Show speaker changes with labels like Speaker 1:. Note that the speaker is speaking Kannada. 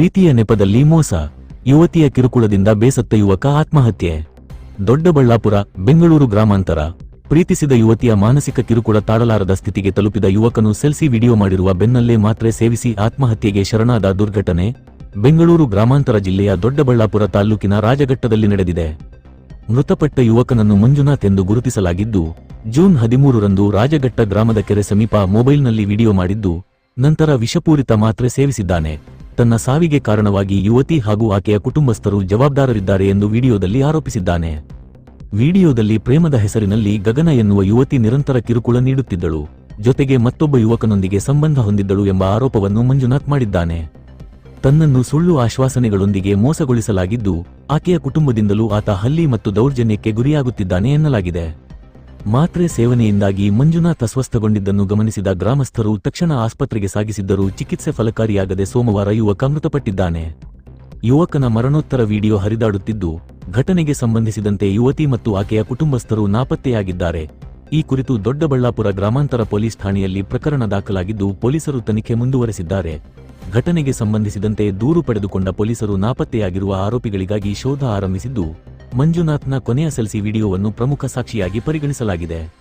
Speaker 1: ಪ್ರೀತಿಯ ನೆಪದಲ್ಲಿ ಮೋಸ. ಯುವತಿಯ ಕಿರುಕುಳದಿಂದ ಬೇಸತ್ತ ಯುವಕ ಆತ್ಮಹತ್ಯೆ. ದೊಡ್ಡಬಳ್ಳಾಪುರ, ಬೆಂಗಳೂರು ಗ್ರಾಮಾಂತರ. ಪ್ರೀತಿಸಿದ ಯುವತಿಯ ಮಾನಸಿಕ ಕಿರುಕುಳ ತಾಳಲಾರದ ಸ್ಥಿತಿಗೆ ತಲುಪಿದ ಯುವಕನು ಸೆಲ್ಸಿ ವಿಡಿಯೋ ಮಾಡಿರುವ ಬೆನ್ನಲ್ಲೇ ಮಾತ್ರೆ ಸೇವಿಸಿ ಆತ್ಮಹತ್ಯೆಗೆ ಶರಣಾದ ದುರ್ಘಟನೆ. ಬೆಂಗಳೂರು ಗ್ರಾಮಾಂತರ ಜಿಲ್ಲೆಯ ದೊಡ್ಡಬಳ್ಳಾಪುರ ತಾಲೂಕಿನ ರಾಜಘಟ್ಟದಲ್ಲಿ ನಡೆದಿದೆ. ಮೃತಪಟ್ಟ ಯುವಕನನ್ನು ಮಂಜುನಾಥ್ ಎಂದು ಗುರುತಿಸಲಾಗಿದ್ದು, ಜೂನ್ ಹದಿಮೂರರಂದು ರಾಜಘಟ್ಟ ಗ್ರಾಮದ ಕೆರೆ ಸಮೀಪ ಮೊಬೈಲ್ನಲ್ಲಿ ವಿಡಿಯೋ ಮಾಡಿದ್ದು, ನಂತರ ವಿಷಪೂರಿತ ಮಾತ್ರೆ ಸೇವಿಸಿದ್ದಾನೆ. ತನ್ನ ಸಾವಿಗೆ ಕಾರಣವಾಗಿ ಯುವತಿ ಹಾಗೂ ಆಕೆಯ ಕುಟುಂಬಸ್ಥರು ಜವಾಬ್ದಾರರಿದ್ದಾರೆ ಎಂದು ವಿಡಿಯೋದಲ್ಲಿ ಆರೋಪಿಸಿದ್ದಾನೆ. ವಿಡಿಯೋದಲ್ಲಿ ಪ್ರೇಮದ ಹೆಸರಿನಲ್ಲಿ ಗಗನ ಎನ್ನುವ ಯುವತಿ ನಿರಂತರ ಕಿರುಕುಳ ನೀಡುತ್ತಿದ್ದಳು. ಜೊತೆಗೆ ಮತ್ತೊಬ್ಬ ಯುವಕನೊಂದಿಗೆ ಸಂಬಂಧ ಹೊಂದಿದ್ದಳು ಎಂಬ ಆರೋಪವನ್ನು ಮಂಜುನಾಥ್ ಮಾಡಿದ್ದಾನೆ. ತನ್ನನ್ನು ಸುಳ್ಳು ಆಶ್ವಾಸನೆಗಳೊಂದಿಗೆ ಮೋಸಗೊಳಿಸಲಾಗಿದ್ದು, ಆಕೆಯ ಕುಟುಂಬದಿಂದಲೂ ಆತ ಹಲ್ಲಿ ಮತ್ತು ದೌರ್ಜನ್ಯಕ್ಕೆ ಗುರಿಯಾಗುತ್ತಿದ್ದಾನೆ ಎನ್ನಲಾಗಿದೆ. ಮಾತ್ರೆ ಸೇವನೆಯಿಂದಾಗಿ ಮಂಜುನಾಥ್ ಅಸ್ವಸ್ಥಗೊಂಡಿದ್ದನ್ನು ಗಮನಿಸಿದ ಗ್ರಾಮಸ್ಥರು ತಕ್ಷಣ ಆಸ್ಪತ್ರೆಗೆ ಸಾಗಿಸಿದ್ದರೂ ಚಿಕಿತ್ಸೆ ಫಲಕಾರಿಯಾಗದೆ ಸೋಮವಾರ ಯುವಕ ಮೃತಪಟ್ಟಿದ್ದಾನೆ. ಯುವಕನ ಮರಣೋತ್ತರ ವಿಡಿಯೋ ಹರಿದಾಡುತ್ತಿದ್ದು, ಘಟನೆಗೆ ಸಂಬಂಧಿಸಿದಂತೆ ಯುವತಿ ಮತ್ತು ಆಕೆಯ ಕುಟುಂಬಸ್ಥರು ನಾಪತ್ತೆಯಾಗಿದ್ದಾರೆ. ಈ ಕುರಿತು ದೊಡ್ಡಬಳ್ಳಾಪುರ ಗ್ರಾಮಾಂತರ ಪೊಲೀಸ್ ಠಾಣೆಯಲ್ಲಿ ಪ್ರಕರಣ ದಾಖಲಾಗಿದ್ದು, ಪೊಲೀಸರು ತನಿಖೆ ಮುಂದುವರೆಸಿದ್ದಾರೆ. ಘಟನೆಗೆ ಸಂಬಂಧಿಸಿದಂತೆ ದೂರು ಪಡೆದುಕೊಂಡ ಪೊಲೀಸರು ನಾಪತ್ತೆಯಾಗಿರುವ ಆರೋಪಿಗಳಿಗಾಗಿ ಶೋಧ ಆರಂಭಿಸಿದ್ದು ಮಂಜುನಾಥ್ನ ಕೊನೆಯ ಸೆಲ್ಸಿ ವಿಡಿಯೋವನ್ನು ಪ್ರಮುಖ ಸಾಕ್ಷಿಯಾಗಿ ಪರಿಗಣಿಸಲಾಗಿದೆ.